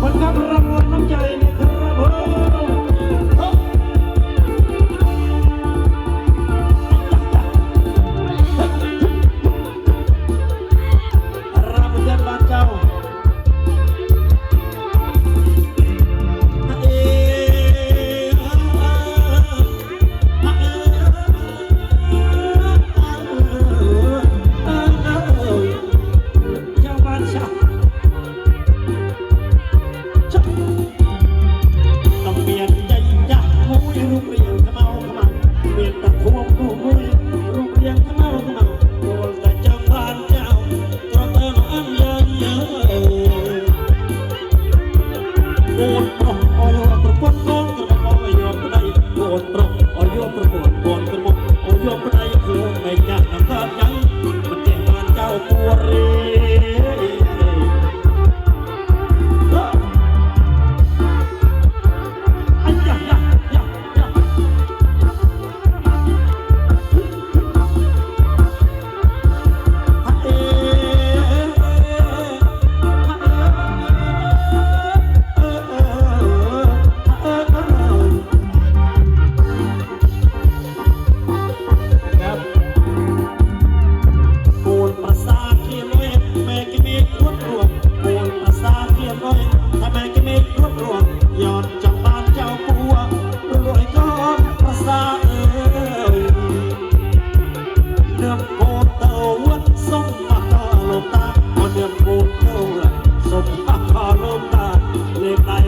คุณครับรางวัลน้ำใจนะครับผ Oh. live like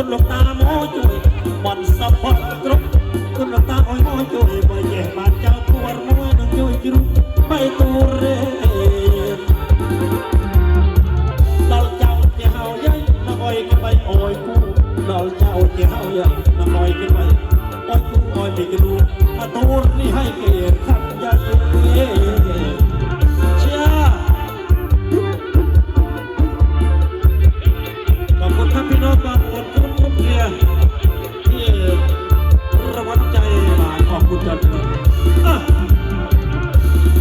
គុណលោកតាមកជួយបនសពតគ្រប់គុណលោកតាអោយមកជួយបើចេះបានចៅពួរមួយនឹងជួយជ្រុះបៃតូរេដល់ចៅជាហៅយាយនឹងអោយគេបៃអោយគូដល់ចៅជាហៅយាយនឹងអោយគេបៃអោយគូអោយពីគ្រូអាតូរនេះឲ្យគេ